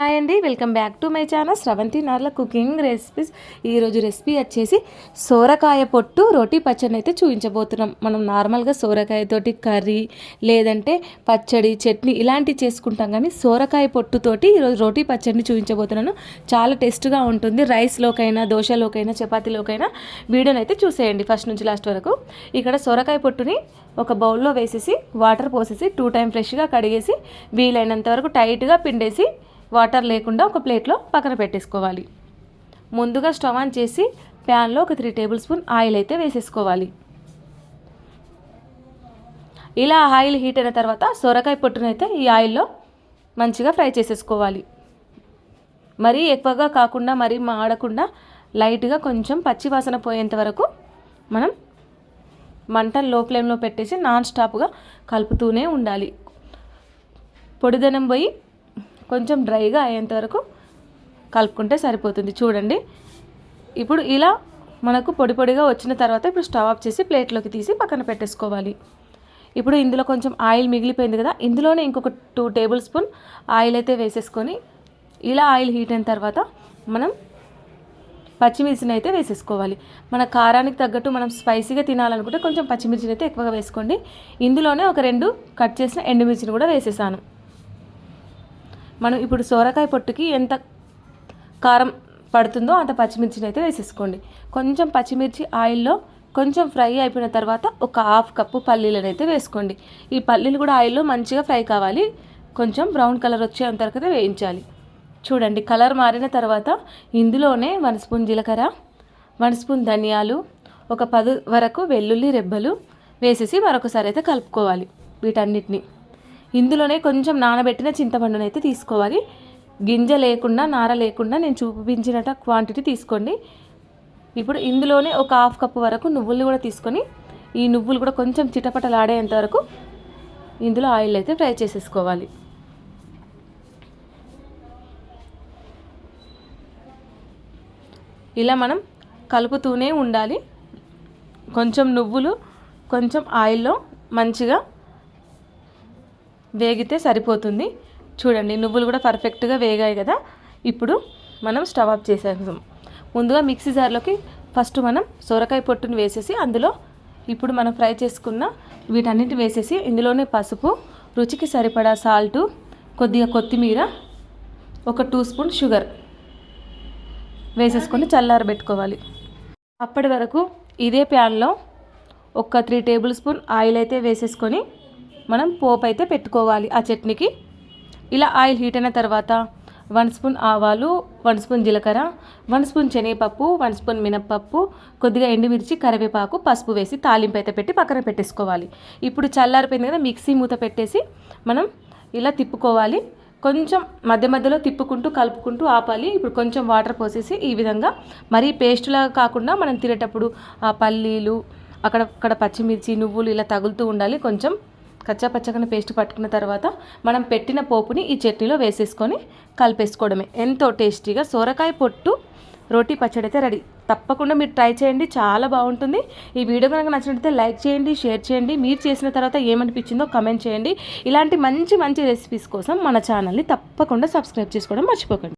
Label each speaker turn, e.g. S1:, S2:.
S1: Hi అండి welcome back to my channel Sravanthi Narla cooking recipes ఈరోజు recipe వచ్చేసి సోరకాయ పొట్టు రోటీ పచ్చడిని అయితే చూపించబోతున్నాం. మనం నార్మల్గా సోరకాయతోటి కర్రీ లేదంటే పచ్చడి చట్నీ ఇలాంటివి చేసుకుంటాం కానీ సోరకాయ పొట్టుతోటి ఈరోజు రోటీ పచ్చడిని చూపించబోతున్నాను. చాలా టేస్ట్గా ఉంటుంది. రైస్లోకైనా దోశలోకైనా చపాతీలోకైనా వీడియోని అయితే చూసేయండి ఫస్ట్ నుంచి లాస్ట్ వరకు. ఇక్కడ సోరకాయ పొట్టుని ఒక బౌల్లో వేసేసి వాటర్ పోసేసి టూ టైం ఫ్రెష్గా కడిగేసి వీలైనంత వరకు టైట్గా పిండేసి వాటర్ లేకుండా ఒక ప్లేట్లో పక్కన పెట్టేసుకోవాలి. ముందుగా స్టవ్ ఆన్ చేసి ప్యాన్లో ఒక త్రీ టేబుల్ స్పూన్ ఆయిల్ అయితే వేసేసుకోవాలి. ఇలా ఆయిల్ హీట్ అయిన తర్వాత సొరకాయ పొట్టునైతే ఈ ఆయిల్లో మంచిగా ఫ్రై చేసేసుకోవాలి. మరీ ఎక్కువగా కాకుండా మరీ మాడకుండా లైట్గా కొంచెం పచ్చి వాసన పోయేంత వరకు మనం మంట లో ఫ్లేమ్లో పెట్టేసి నాన్ స్టాప్గా కలుపుతూనే ఉండాలి. పొడిదనం పోయి కొంచెం డ్రైగా అయ్యేంత వరకు కలుపుకుంటే సరిపోతుంది. చూడండి. ఇప్పుడు ఇలా మనకు పొడి పొడిగా వచ్చిన తర్వాత ఇప్పుడు స్టవ్ ఆఫ్ చేసి ప్లేట్లోకి తీసి పక్కన పెట్టేసుకోవాలి. ఇప్పుడు ఇందులో కొంచెం ఆయిల్ మిగిలిపోయింది కదా ఇందులోనే ఇంకొక టూ టేబుల్ స్పూన్ ఆయిల్ అయితే వేసేసుకొని ఇలా ఆయిల్ హీట్ అయిన తర్వాత మనం పచ్చిమిర్చిని అయితే వేసేసుకోవాలి. మన కారానికి తగ్గట్టు మనం స్పైసీగా తినాలనుకుంటే కొంచెం పచ్చిమిర్చిని అయితే ఎక్కువగా వేసుకోండి. ఇందులోనే ఒక రెండు కట్ చేసిన ఎండుమిర్చిని కూడా వేసేసాను. మనం ఇప్పుడు సోరకాయ పొట్టుకి ఎంత కారం పడుతుందో అంత పచ్చిమిర్చిని అయితే వేసేసుకోండి. కొంచెం పచ్చిమిర్చి ఆయిల్లో కొంచెం ఫ్రై అయిపోయిన తర్వాత ఒక హాఫ్ కప్పు పల్లీలను అయితే వేసుకోండి. ఈ పల్లీలు కూడా ఆయిల్లో మంచిగా ఫ్రై కావాలి. కొంచెం బ్రౌన్ కలర్ వచ్చేంత వరకు అయితే వేయించాలి. చూడండి కలర్ మారిన తర్వాత ఇందులోనే వన్ స్పూన్ జీలకర్ర వన్ స్పూన్ ధనియాలు ఒక పది వరకు వెల్లుల్లి రెబ్బలు వేసేసి మరొకసారి అయితే కలుపుకోవాలి వీటన్నిటిని. ఇందులోనే కొంచెం నానబెట్టిన చింతపండును అయితే తీసుకోవాలి. గింజ లేకుండా నార లేకుండా నేను చూపించినట క్వాంటిటీ తీసుకోండి. ఇప్పుడు ఇందులోనే ఒక హాఫ్ కప్ వరకు నువ్వులు కూడా తీసుకొని ఈ నువ్వులు కూడా కొంచెం చిటపటలాడేంత వరకు ఇందులో ఆయిల్ అయితే ఫ్రై చేసేసుకోవాలి. ఇలా మనం కలుపుతూనే ఉండాలి. కొంచెం నువ్వులు కొంచెం ఆయిల్లో మంచిగా వేగితే సరిపోతుంది. చూడండి నువ్వులు కూడా పర్ఫెక్ట్గా వేగాయి కదా. ఇప్పుడు మనం స్టవ్ ఆఫ్ చేసేద్దాం. ముందుగా మిక్సీ జార్లోకి ఫస్ట్ మనం సొరకాయ పొట్టుని వేసేసి అందులో ఇప్పుడు మనం ఫ్రై చేసుకున్న వీటన్నిటి వేసేసి ఇందులోనే పసుపు రుచికి సరిపడా సాల్టు కొద్దిగా కొత్తిమీర ఒక టూ స్పూన్ షుగర్ వేసేసుకొని చల్లారబెట్టుకోవాలి. అప్పటి వరకు ఇదే ప్యాన్లో ఒక త్రీ టేబుల్ స్పూన్ ఆయిల్ అయితే వేసేసుకొని మనం పోపు అయితే పెట్టుకోవాలి ఆ చట్నీకి. ఇలా ఆయిల్ హీట్ అయిన తర్వాత వన్ స్పూన్ ఆవాలు వన్ స్పూన్ జీలకర్ర వన్ స్పూన్ శనగపప్పు వన్ స్పూన్ మినప్పప్పు కొద్దిగా ఎండుమిర్చి కరివేపాకు పసుపు వేసి తాలింపు అయితే పెట్టి పక్కన పెట్టేసుకోవాలి. ఇప్పుడు చల్లారిపోయింది కదా మిక్సీ మూత పెట్టేసి మనం ఇలా తిప్పుకోవాలి. కొంచెం మధ్య మధ్యలో తిప్పుకుంటూ కలుపుకుంటూ ఆపాలి. ఇప్పుడు కొంచెం వాటర్ పోసేసి ఈ విధంగా మరీ పేస్టులా కాకుండా మనం తినేటప్పుడు ఆ పల్లీలు అక్కడక్కడ పచ్చిమిర్చి నువ్వులు ఇలా తగులుతూ ఉండాలి. కొంచెం కచ్చాపచ్చగా పేస్ట్ పట్టుకున్న తర్వాత మనం పెట్టిన పోపుని ఈ చట్నీలో వేసేసుకొని కలిపేసుకోవడమే. ఎంతో టేస్టీగా సొరకాయ పొట్టు రోటీ పచ్చడి అయితే రెడీ. తప్పకుండా మీరు ట్రై చేయండి చాలా బాగుంటుంది. ఈ వీడియో కనుక నచ్చినట్లయితే లైక్ చేయండి షేర్ చేయండి. మీరు చేసిన తర్వాత ఏమనిపించిందో కమెంట్ చేయండి. ఇలాంటి మంచి మంచి రెసిపీస్ కోసం మన ఛానల్ని తప్పకుండా సబ్స్క్రైబ్ చేసుకోవడం మర్చిపోకండి.